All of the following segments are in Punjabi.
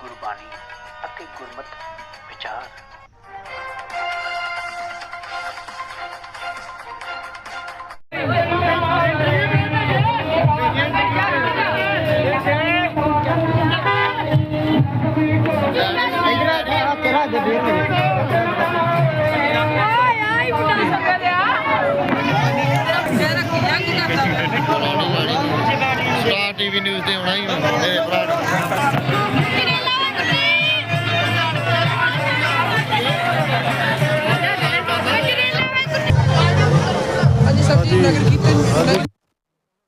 ਗੁਰਬਾਣੀ ਅਤੇ ਗੁਰਮਤ ਵਿਚਾਰ। ਟੀਵੀ ਨਿਊਜ਼ ਤੇ ਆਉਣਾ ਹੀ ਮੇਰੇ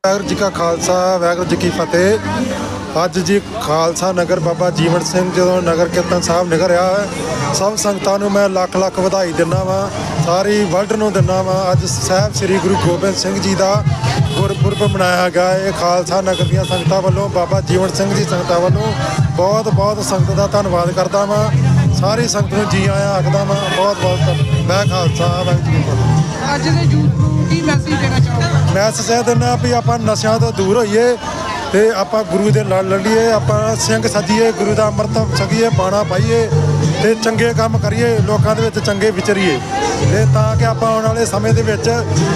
ਵਾਹਿਗੁਰੂ ਜੀ ਕਾ ਖਾਲਸਾ, ਵਾਹਿਗੁਰੂ ਜੀ ਕੀ ਫਤਿਹ। ਅੱਜ ਜੀ ਖਾਲਸਾ ਨਗਰ ਬਾਬਾ ਜੀਵਨ ਸਿੰਘ ਜਦੋਂ ਨਗਰ ਕੀਰਤਨ ਸਾਹਿਬ ਨਿਕਲਿਆ ਹੈ, ਸਭ ਸੰਗਤਾਂ ਨੂੰ ਮੈਂ ਲੱਖ ਲੱਖ ਵਧਾਈ ਦਿੰਦਾ ਵਾਂ, ਸਾਰੀ ਵਰਲਡ ਨੂੰ ਦਿੰਦਾ ਵਾਂ। ਅੱਜ ਸਾਹਿਬ ਸ੍ਰੀ ਗੁਰੂ ਗੋਬਿੰਦ ਸਿੰਘ ਜੀ ਦਾ ਗੁਰਪੁਰਬ ਮਨਾਇਆ ਗਿਆ ਇਹ ਖਾਲਸਾ ਨਗਰ ਦੀਆਂ ਸੰਗਤਾਂ ਵੱਲੋਂ, ਬਾਬਾ ਜੀਵਨ ਸਿੰਘ ਜੀ ਸੰਗਤਾਂ ਵੱਲੋਂ ਬਹੁਤ ਬਹੁਤ ਸੰਗਤ ਦਾ ਧੰਨਵਾਦ ਕਰਦਾ ਵਾਂ। ਸਾਰੀ ਸੰਗਤ ਨੂੰ ਜੀ ਆਇਆਂ ਆਖਦਾ ਵਾਂ, ਬਹੁਤ ਬਹੁਤ ਧੰਨ- ਮੈਂ ਖਾਲਸਾ, ਵਾਹਿਗੁਰੂ ਜੀ ਕੀ ਫਤਿਹ। ਮੈਂ ਸਹਿ ਦਿੰਦਾ ਵੀ ਆਪਾਂ ਨਸ਼ਿਆਂ ਤੋਂ ਦੂਰ ਹੋਈਏ ਤੇ ਆਪਾਂ ਗੁਰੂ ਦੇ ਲੜ ਲੜੀਏ, ਆਪਾਂ ਸਿੰਘ ਸਜੀਏ, ਗੁਰੂ ਦਾ ਅੰਮ੍ਰਿਤ ਛਕੀਏ, ਬਾਣਾ ਪਾਈਏ ਤੇ ਚੰਗੇ ਕੰਮ ਕਰੀਏ, ਲੋਕਾਂ ਦੇ ਵਿੱਚ ਚੰਗੇ ਵਿਚਰੀਏ। ਤੇ ਤਾਂ ਕਿ ਆਪਾਂ ਆਉਣ ਵਾਲੇ ਸਮੇਂ ਦੇ ਵਿੱਚ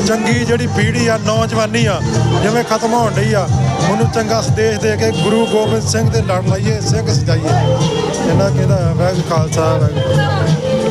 ਚੰਗੀ ਜਿਹੜੀ ਪੀੜ੍ਹੀ ਆ, ਨੌਜਵਾਨੀ ਆ, ਜਿਵੇਂ ਖਤਮ ਹੋਣ ਡਈ ਆ, ਉਹਨੂੰ ਚੰਗਾ ਸੰਦੇਸ਼ ਦੇ ਕੇ ਗੁਰੂ ਗੋਬਿੰਦ ਸਿੰਘ ਦੇ ਲੜ ਲਾਈਏ, ਸਿੰਘ ਸਜਾਈਏ। ਇਹਨਾਂ ਕਹਿੰਦਾ ਵਾਹਿਗੁਰੂ ਖਾਲਸਾ, ਵਾਹਿਗੁਰੂ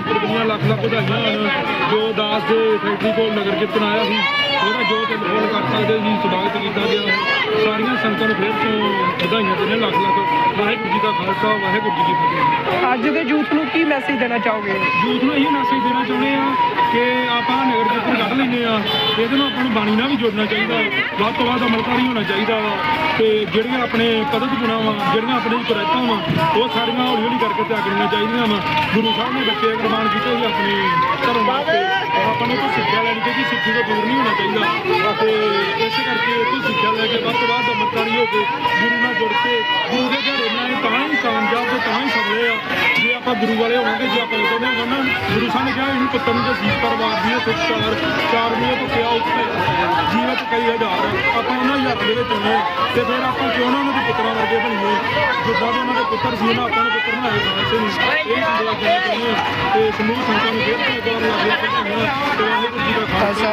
ਪੁਰਬ ਦੀਆਂ ਲੱਖ ਲੱਖ ਵਧਾਈਆਂ ਹੋਣ ਜੋ ਦਾਸ ਦੇ ਫੈਕਟਰੀ ਕੋਲ ਨਗਰ ਕੀਰਤਨ ਆਇਆ ਸੀ ਉਹਦਾ ਜੋ ਤੇ ਬੋਲ ਕਰ ਸਕਦੇ ਜੀ ਸਵਾਗਤ ਕੀਤਾ ਗਿਆ ਸਾਰੀਆਂ ਸੰਗਤਾਂ ਨੂੰ ਫਿਰ ਤੋਂ ਵਧਾਈਆਂ ਦਿੰਦੇ ਲੱਖ ਲੱਖ। ਵਾਹਿਗੁਰੂ ਜੀ ਕਾ ਖਾਲਸਾ ਵਾਹਿਗੁਰੂ ਜੀ ਕੀ ਫਤਿਹ। ਅੱਜ ਦੇ ਯੂਥ ਨੂੰ ਕੀ ਮੈਸੇਜ ਦੇਣਾ ਚਾਹੋਗੇ? ਯੂਥ ਨੂੰ ਇਹ ਮੈਸੇਜ ਦੇਣਾ ਚਾਹੁੰਦੇ ਆ ਕਿ ਆਪਾਂ ਨਗਰ ਕੀਰਤਨ ਕੱਢ ਲੈਂਦੇ ਆ ਇਹਦੇ ਨਾਲ ਆਪਾਂ ਨੂੰ ਬਾਣੀ ਨਾਲ ਵੀ ਜੁੜਨਾ ਚਾਹੀਦਾ ਵੱਧ ਤੋਂ ਵੱਧ ਅਮਲਕਾਰੀ ਹੋਣਾ ਚਾਹੀਦਾ ਵਾ। ਤੇ ਜਿਹੜੀਆਂ ਆਪਣੇ ਪਦਤ ਗੁਣਾ ਵਾ ਜਿਹੜੀਆਂ ਆਪਣੇ ਕੁਰੈਤਾਂ ਵਾ ਉਹ ਸਾਰੀਆਂ ਹੌਲੀ ਹੌਲੀ ਕਰਕੇ ਤਿਆਗਣੀਆਂ ਚਾਹੀਦੀਆਂ ਵਾ। ਗੁਰੂ ਸਾਹਿਬ ਨੇ ਬੱਚੇ ਕੁਰਬਾਨ ਕੀਤੇ ਸੀ ਆਪਣੇ ਧਰਮ ਵਾਸਤੇ। ਆਪਾਂ ਨੂੰ ਕੋਈ ਸਿੱਖਿਆ ਲੈਣੀ ਚਾਹੀਦੀ ਸਿੱਖੀ ਤੋਂ ਦੂਰ ਨਹੀਂ ਹੋਣਾ ਚਾਹੀਦਾ। ਤੇ ਇਸੇ ਕਰਕੇ ਇਹ ਸਿੱਖਿਆ ਲੈ ਕੇ ਵੱਧ ਤੋਂ ਵੱਧ ਅਮਲਕਾਰੀ ਹੋ ਕੇ ਗੁਰੂ ਨਾਲ ਜੁੜ ਕੇ ਗੁਰੂ ਦੇ ਘਰੇ ਬਣਾਏ ਤਾਂ ਹੀ ਕਾਮਯਾਬ ਤੇ ਤਾਂ ਹੀ ਸਫਲੇ ਆ ਜੇ ਆਪਾਂ ਗੁਰੂ ਵਾਲੇ ਹੋਵਾਂਗੇ ਜੇ ਆਪਾਂ ਕਹਿੰਦੇ ਹਾਂ ਨਾ। ਗੁਰੂ ਸਾਹਿਬ ਨੇ ਕਿਹਾ ਇਹਨੂੰ ਪੁੱਤਰ ਨੂੰ ਜੇ ਸੀਸ ਪਰਵਾਰ ਦੀ ਸੁਖ ਚਾਰ ਚਾਰ ਮੀਆਂ ਤੋਂ ਕਿਹਾ ਉੱਤੇ। ਜੀਵਤ ਕਈ ਹਜ਼ਾਰ ਆਪਾਂ ਉਹਨਾਂ ਹੀ ਦੇ ਵਿੱਚ ਹੋਏ ਤੇ ਫਿਰ ਆਪਾਂ ਕਿਉਂ ਨਾ ਉਹਨਾਂ ਦੇ ਪੁੱਤਰਾਂ ਵਰਗੇ ਬਣੀਏ? ਜਿੱਦਾਂ ਦੇ ਉਹਨਾਂ ਦੇ ਪੁੱਤਰ ਸੀ, ਉਹਨਾਂ ਆਪਾਂ ਨੂੰ ਪੁੱਤਰ ਬਣਾਏ ਖਾਲਸੇ ਨੂੰ ਇਹ ਸੰਦੇਸ਼ ਦੇਣਾ ਚਾਹੁੰਦੇ ਹਾਂ। ਤੇ ਸਮੂਹ ਸੰਗਤਾਂ ਨੂੰ ਫਿਰ ਤੋਂ ਗੌਰ ਲੱਗ ਤੇ ਵਾਹਿਗੁਰੂ ਜੀ ਦਾ ਖਾਲਸਾ।